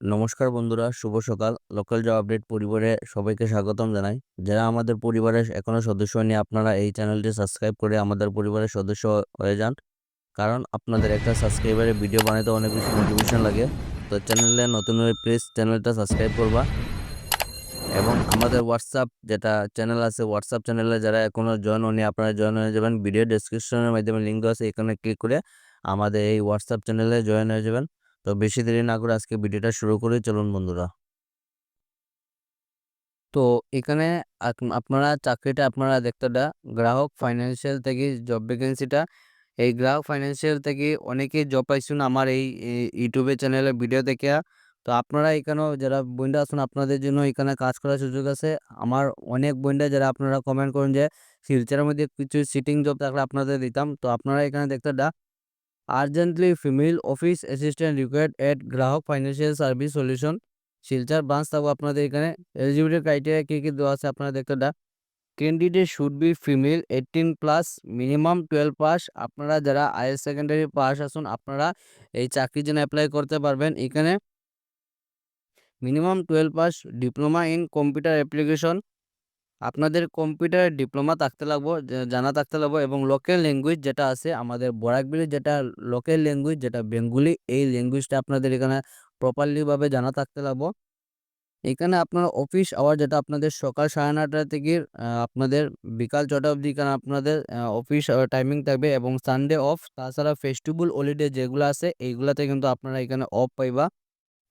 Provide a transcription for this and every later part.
নমস্কার বন্ধুরা, শুভ সকাল। লোকাল জব আপডেট পরিবারে সবাইকে স্বাগতম জানাই। যারা আমাদের পরিবারের এখনও সদস্য হয়নি, আপনারা এই চ্যানেলটি সাবস্ক্রাইব করে আমাদের পরিবারের সদস্য হয়ে যান। কারণ আপনাদের একটা সাবস্ক্রাইবারে ভিডিও বানাতে অনেক বেশি মোটিভেশন লাগে। তো চ্যানেলে নতুন হয়ে প্লিজ চ্যানেলটা সাবস্ক্রাইব করবা। এবং আমাদের হোয়াটসঅ্যাপ যেটা চ্যানেল আছে হোয়াটসঅ্যাপ চ্যানেলে যারা এখনও জয়েন হয়নি, আপনারা জয়েন হয়ে যাবেন। ভিডিও ডেসক্রিপশনের মাধ্যমে লিঙ্ক আছে, এখানে ক্লিক করে আমাদের এই হোয়াটসঅ্যাপ চ্যানেলে জয়েন হয়ে যাবেন। তো বেশি দেরি না করে আজকে ভিডিওটা শুরু করি, চলুন বন্ধুরা। তো এখানে আপনারা চাকরিটা আপনারা দেখতে দা, গ্রাহক ফাইন্যান্সিয়াল থেকে জব ভ্যাকেন্সিটা এই গ্রাহক ফাইন্যান্সিয়াল থেকে অনেকেই জব পাইছেন আমার এই ইউটিউবে চ্যানেলে ভিডিও দেখে। তো আপনারা এখানেও যারা বইন্ডা আছেন, আপনাদের জন্য এখানে কাজ করার সুযোগ আছে। আমার অনেক বইন্ডা যারা আপনারা কমেন্ট করেন যে ফিউচারের মধ্যে কিছু সিটিং জব থাকলে আপনাদের দিতাম। তো আপনারা এখানে দেখতে urgently female office assistant required at Grahak financial service solution Silchar branch থাকব আপনাদের এখানে এলিজিবিলিটি ক্রাইটেরিয়া কী কী দেওয়া আছে আপনারা দেখতে the candidate should be female eighteen plus minimum twelve pass আপনারা যারা হায়ার সেকেন্ডারি পাস আসুন, আপনারা এই চাকরির জন্য অ্যাপ্লাই করতে পারবেন। এখানে minimum twelve pass diploma in computer application আপনাদের কম্পিউটার ডিপ্লোমা থাকতে লাগবো জানা থাকতে লাগবো এবং লোকাল ল্যাঙ্গুয়েজ যেটা আছে, আমাদের বরাকবিলি যেটা লোকাল ল্যাঙ্গুয়েজ যেটা বেঙ্গলি, এই ল্যাঙ্গুয়েজটা আপনাদের এখানে প্রপারলিভাবে জানা থাকতে লাগবো। এখানে আপনার অফিস আওয়ার যেটা আপনাদের সকাল সাড়ে নটা থেকে আপনাদের বিকাল ছটা অবধি এখানে আপনাদের অফিস টাইমিং থাকবে এবং সানডে অফ তাছাড়া ফেস্টিভ্যাল হলিডে যেগুলো আছে, এইগুলাতে কিন্তু আপনারা এখানে অফ পাইবা।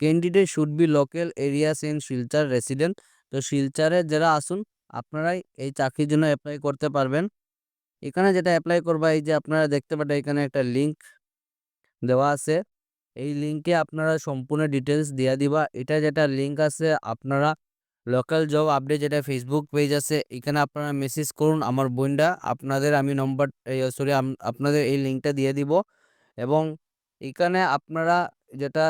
Candidate should be local areas in Silchar resident তো শিলচরে যারা আসুন আপনারাই এই চাকরির জন্য অ্যাপ্লাই করতে পারবেন। এখানে যেটা অ্যাপ্লাই করবা, এই যে আপনারা দেখতে পারেন এখানে একটা লিঙ্ক দেওয়া আছে। এই লিঙ্কে আপনারা সম্পূর্ণ ডিটেলস দিয়ে দিবা। এটা যেটা লিঙ্ক আছে, আপনারা লোকাল জব আপডেট যেটা ফেসবুক পেজ আছে, এখানে আপনারা মেসেজ করুন আমার বোনটা। আপনাদের আমি নম্বর সরি আপনাদের এই লিঙ্কটা দিয়ে দিব। এবং এখানে আপনারা যেটা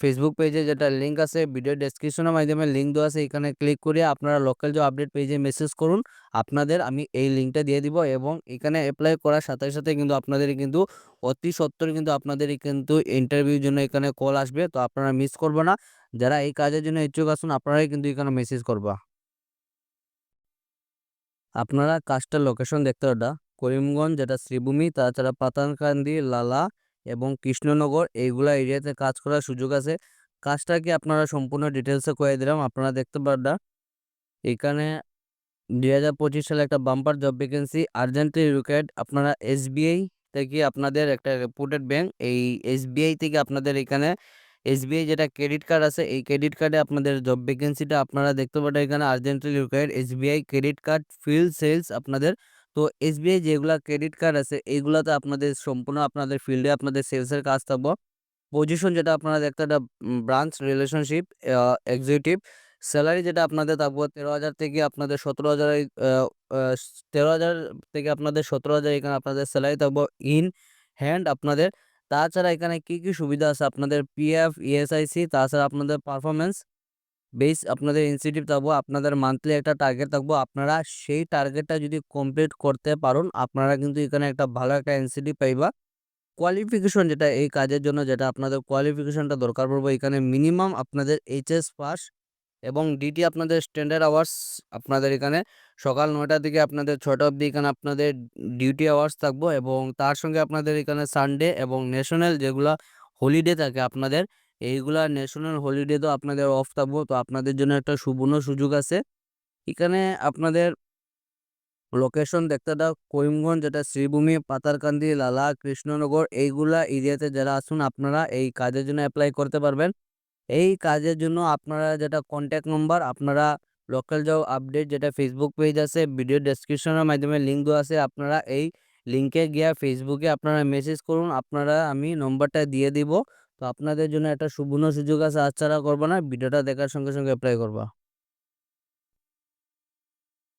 ফেসবুক পেজে যেটা লিঙ্ক আছে ভিডিও ডেসক্রিপশনের মাধ্যমে লিঙ্ক দেওয়া আছে, এখানে ক্লিক করে আপনারা লোকাল জব আপডেট পেজে মেসেজ করুন, আপনাদের আমি এই লিঙ্কটা দিয়ে দিব এবং এখানে অ্যাপ্লাই করার সাথে সাথে কিন্তু আপনাদের কিন্তু অতি সত্বর কিন্তু আপনাদের কিন্তু ইন্টারভিউর জন্য এখানে কল আসবে, তো আপনারা মিস করব না। যারা এই কাজের জন্য ইচ্ছুক আসুন আপনারাই কিন্তু এখানে মেসেজ করবা। আপনারা কাজটার লোকেশন দেখতে ওটা করিমগঞ্জ, যেটা শ্রীভূমি, তাছাড়া পাতানকান্দি লালা এবং কৃষ্ণনগর, এইগুলা এরিয়াতে কাজ করার সুযোগ আছে। কাজটাকে আপনারা সম্পূর্ণ ডিটেলসে করে দিলাম, আপনারা দেখতে পারডা এখানে দুই হাজার পঁচিশ সালে একটা bumper job vacancy urgently required আপনারা এসবিআই থেকে আপনাদের একটা রেপুটেড ব্যাংক এই এসবিআই থেকে আপনাদের এখানে এসবিআই যেটা ক্রেডিট কার্ড আছে, এই ক্রেডিট কার্ডে আপনাদের জব ভ্যাকেন্সিটা আপনারা দেখতে পারেন এখানে urgently required SBI credit card field sales আপনাদের তো এসবিআই যেগুলা ক্রেডিট কার্ড আছে এইগুলাতে আপনাদের সম্পূর্ণ আপনাদের ফিল্ডে আপনাদের সেলসের কাজ থাকব। পজিশন যেটা আপনারা দেখতে একটা ব্রাঞ্চ, রিলেশনশিপ এক্সিকিউটিভ। স্যালারি যেটা আপনাদের থাকব তেরো হাজার থেকে আপনাদের সতেরো হাজার তেরো হাজার থেকে আপনাদের সতেরো হাজার এখানে আপনাদের স্যালারি থাকব ইন হ্যান্ড আপনাদের। তাছাড়া এখানে কি কি সুবিধা আছে? আপনাদের পিএফ ইএসআইসি তাছাড়া আপনাদের পারফরমেন্স বেস আপনাদের ইনস্টিটিউট থাকব, আপনাদের মান্থলি একটা টার্গেট থাকব। আপনারা সেই টার্গেটটা যদি কমপ্লিট করতে পারুন, আপনারা কিন্তু এখানে একটা ভালো একটা ইনস্টিটিউট পাইবা। কোয়ালিফিকেশন যেটা, এই কাজের জন্য যেটা আপনাদের কোয়ালিফিকেশনটা দরকার পড়বে, এখানে মিনিমাম আপনাদের এইচএস পাস এবং ডিটি আপনাদের স্ট্যান্ডার্ড আওয়ার্স আপনাদের এখানে সকাল নয়টা থেকে আপনাদের ছটা অবধি এখানে আপনাদের ডিউটি আওয়ার্স থাকব এবং তার সঙ্গে আপনাদের এখানে সানডে এবং ন্যাশনাল যেগুলা হলিডে থাকে, আপনাদের এইগুলা ন্যাশনাল হলিডে তো আপনাদের অফ থাকব। তো আপনাদের জন্য একটা সুবর্ণ সুযোগ আছে। এখানে আপনাদের লোকেশন দেখতে দাও। করিমগঞ্জ, যেটা শ্রীভূমি, পাতারকান্দি, লালা, কৃষ্ণনগর, এইগুলা এরিয়াতে যারা আসুন আপনারা এই কাজের জন্য অ্যাপ্লাই করতে পারবেন। এই কাজের জন্য আপনারা যেটা কন্ট্যাক্ট নম্বর আপনারা লোকাল জব আপডেট যেটা ফেসবুক পেজ আছে ভিডিও ডেসক্রিপশনের মাধ্যমে লিঙ্ক দেওয়া আছে, আপনারা এই লিঙ্কে গিয়ে ফেসবুকে আপনারা মেসেজ করুন। আপনারা আমি নম্বরটা দিয়ে দিব। তো আপনাদের জন্য একটা সুবর্ণ সুযোগ আছে, আজ ছাড়া করব না, ভিডিওটা দেখার সঙ্গে সঙ্গে অ্যাপ্লাই করবা।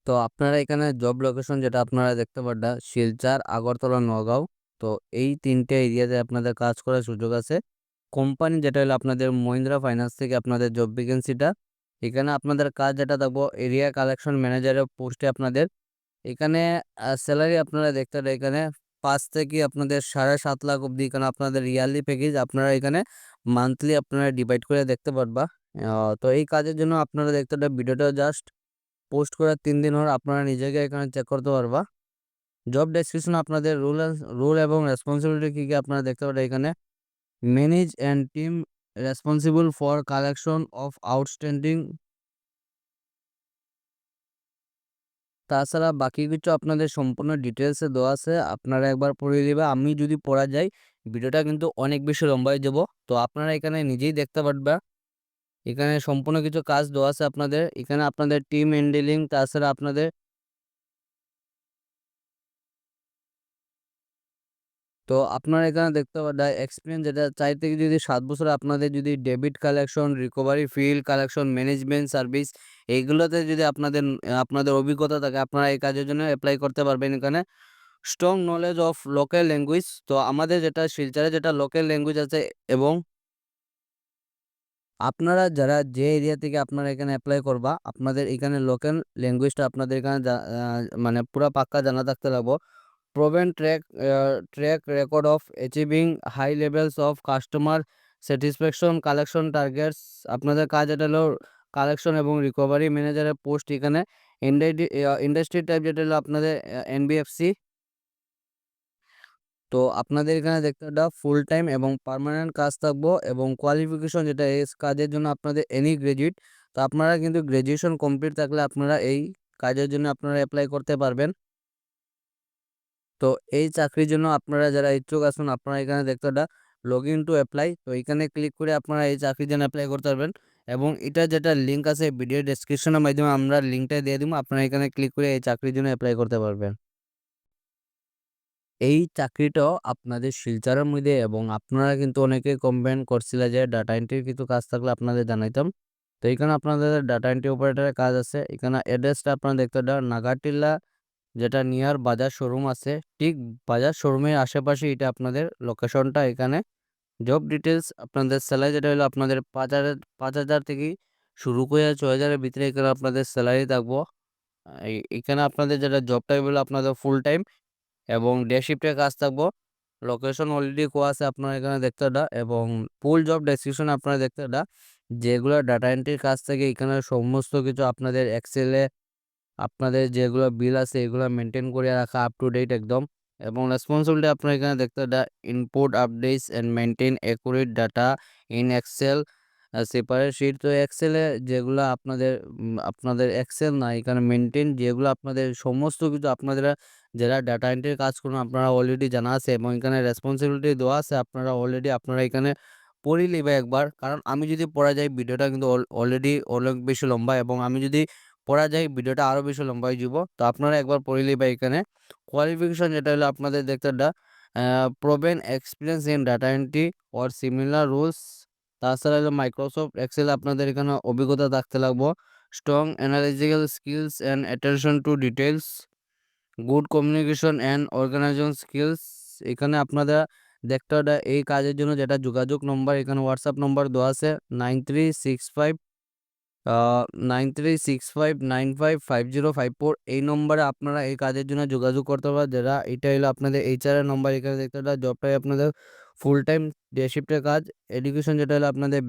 তো আপনারা এখানে জব লোকেশন যেটা আপনারা দেখতে পারডা শিলচর, আগরতলা, নগাঁও, তো এই তিনটে এরিয়াতে আপনাদের কাজ করার সুযোগ আছে। কোম্পানি যেটা হলো আপনাদের মহিন্দ্রা ফাইন্যান্স থেকে আপনাদের জব ভ্যাকেন্সিটা এখানে আপনাদের কাজ যেটা থাকব এরিয়া কালেকশন ম্যানেজারের পোস্টে আপনাদের। এখানে স্যালারি আপনারা দেখতে পারেন এখানে পাঁচ থেকে আপনাদের সাড়ে সাত লাখ অবধি এখানে আপনাদের ইয়ারলি প্যাকেজ আপনারা এখানে মান্থলি আপনারা ডিভাইড করে দেখতে পারবা। তো এই কাজের জন্য আপনারা দেখতে ভিডিওটা জাস্ট পোস্ট করার তিন দিন হওয়ার আপনারা নিজেকে এখানে চেক করতে পারবা। জব ডেসক্রিপশন আপনাদের রুল রুল এবং রেসপন্সিবিলিটি কী কী আপনারা দেখতে পারেন এখানে। Manage and team responsible for collection of outstanding তাছাড়া বাকি কিছু আপনাদের সম্পূর্ণ ডিটেলসে দেওয়া আছে, আপনারা একবার পড়ে দেবে আমি যদি পড়া যাই, ভিডিওটা কিন্তু অনেক বেশি লম্বায় হয়ে যাব তো আপনারা এখানে নিজেই দেখতে পারবে এখানে সম্পূর্ণ কিছু কাজ দেওয়া আছে আপনাদের। এখানে আপনাদের টিম হ্যান্ডেলিং তাছাড়া আপনাদের তো আপনার এখানে দেখতে পারেন এক্সপিরিয়েন্স যেটা, চার থেকে যদি সাত বছর আপনাদের যদি debit collection recovery field collection management service এইগুলোতে যদি আপনাদের আপনাদের অভিজ্ঞতা থাকে, আপনারা এই কাজের জন্য অ্যাপ্লাই করতে পারবেন এখানে। Strong knowledge of local language তো আমাদের যেটা, শিলচারে যেটা লোকাল ল্যাঙ্গুয়েজ আছে এবং আপনারা যারা যে এরিয়া থেকে আপনারা এখানে অ্যাপ্লাই করবা, আপনাদের এখানে লোকাল ল্যাঙ্গুয়েজটা আপনাদের এখানে মানে পুরো পাক্কা জানা থাকতে লাগবো। Proven track track record of achieving high levels of customer satisfaction collection targets আপনাদের কাজ এটা হলো কালেকশন এবং রিকভারি ম্যানেজারের পোস্ট এখানে। ইন্ডাস্ট্রি টাইপ যেটা হলো আপনাদের এনবিএফসি তো আপনাদের এখানে দেখতে একটা ফুল টাইম এবং পারমানেন্ট কাজ থাকব এবং কোয়ালিফিকেশন যেটা এই কাজের জন্য আপনাদের এনি গ্রাজুয়েট তো আপনারা কিন্তু গ্র্যাজুয়েশন কমপ্লিট থাকলে আপনারা এই কাজের জন্য আপনারা অ্যাপ্লাই করতে পারবেন। তো এই চাকরির জন্য আপনারা যারা ইচ্ছুক আছেন, আপনারা এখানে দেখতে একটা লগ ইন টু অ্যাপ্লাই তো এখানে ক্লিক করে আপনারা এই চাকরির জন্য অ্যাপ্লাই করতে পারবেন এবং এটা যেটা লিঙ্ক আছে ভিডিও ডেসক্রিপশনের মাধ্যমে আমরা লিঙ্কটা দিয়ে দিব। আপনারা এখানে ক্লিক করে এই চাকরির জন্য অ্যাপ্লাই করতে পারবেন। এই চাকরিটাও আপনাদের শিলচারের মধ্যে এবং আপনারা কিন্তু অনেকে কমপ্লেন করছিল যে ডাটা এন্ট্রির কিছু কাজ থাকলে আপনাদের জানাইতাম। তো এখানে আপনাদের ডাটা এন্ট্রি অপারেটরের কাজ আছে। এখানে অ্যাড্রেসটা আপনারা দেখতে নাগাটিল্লা যেটা নিয়ার বাজার শোরুম আছে। ঠিক বাজার শোরুমের আশেপাশে এটা আপনাদের লোকেশনটা এখানে। জব ডিটেলস আপনাদের স্যালারি যেটা হলো আপনাদের পাঁচ হাজার পাঁচ হাজার থেকে শুরু করে ছ হাজারের ভিতরে এখানে আপনাদের স্যালারি থাকব। এখানে আপনাদের যেটা জব টাইম হলো আপনাদের ফুল টাইম এবং ডে শিফটের কাজ থাকব। লোকেশন অলরেডি কোয়া আছে আপনারা এখানে দেখতে দা এবং ফুল জব ডেসক্রিপশন আপনারা দেখতে দা যেগুলো ডাটা এন্ট্রির কাজ থেকে এখানে সমস্ত কিছু আপনাদের এক্সেলে আপনাদের যেগুলো বিল আছে, এগুলো মেনটেন করে রাখা আপ টু ডেট একদম। এবং রেসপন্সিবিলিটি আপনার এখানে দেখতে the input updates and maintain accurate data in Excel separate sheet তো এক্সেলে যেগুলো আপনাদের আপনাদের এক্সেল না, এখানে মেনটেন যেগুলো আপনাদের, সমস্ত কিছু আপনাদের, যারা ডাটা এন্ট্রির কাজ করুন, আপনারা অলরেডি জানা আছে এবং এখানে রেসপন্সিবিলিটি দেওয়া আছে, আপনারা অলরেডি আপনারা এখানে পড়ি নেবে একবার। কারণ আমি যদি পড়া যাই ভিডিওটা কিন্তু অলরেডি অনেক বেশি লম্বা এবং আমি যদি পড়া যায়, ভিডিওটা আরও বেশি লম্বা হয়ে যাব। তো আপনারা একবার পড়ে নেবে এখানে কোয়ালিফিকেশন যেটা হলো আপনাদের দেখতে proven experience in data entry or similar roles তাছাড়া হলো মাইক্রোসফট এক্সেল আপনাদের এখানে অভিজ্ঞতা থাকতে লাগবো। Strong analytical skills and attention to details good communication and organisation skills এখানে আপনারা দেখতে এই কাজের জন্য যেটা যোগাযোগ নম্বর এখানে হোয়াটসঅ্যাপ নম্বর দেওয়া আছে nine three six five nine three six five nine five five zero five four এই নম্বরে আপনারা এই কাজের জন্য যোগাযোগ করতে পারেন যেটা এটা হলো আপনাদের এইচআরের নম্বর এখানে দেখতে জবটাই আপনাদের ফুল টাইম ডে শিফটের কাজ। এডুকেশন যেটা হলো আপনাদের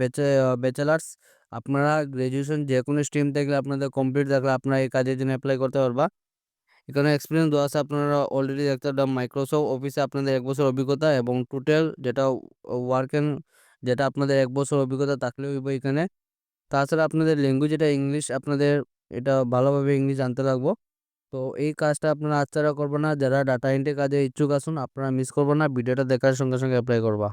ব্যাচেলার্স আপনারা গ্র্যাজুয়েশন যে কোনো স্ট্রিম থাকলে আপনাদের কমপ্লিট থাকলে আপনারা এই কাজের জন্য অ্যাপ্লাই করতে পারবা। এখানে এক্সপিরিয়েন্স দেওয়া আছে, আপনারা অলরেডি দেখতে মাইক্রোসফট অফিসে আপনাদের এক বছর অভিজ্ঞতা এবং টোটাল যেটা ওয়ার্ক যেটা আপনাদের এক বছর অভিজ্ঞতা থাকলে হইব এখানে। তাছাড়া আপনাদের ল্যাঙ্গুয়েজ এটা ইংলিশ আপনাদের এটা ভালোভাবে ইংলিশ জানতে লাগবো। তো এই কাজটা আপনারা আচ্ছাড়া করব না, যারা ডাটা এন্ট্রি কাজে ইচ্ছুক আসুন আপনারা মিস করব না, ভিডিওটা দেখার সঙ্গে সঙ্গে অ্যাপ্লাই করবা।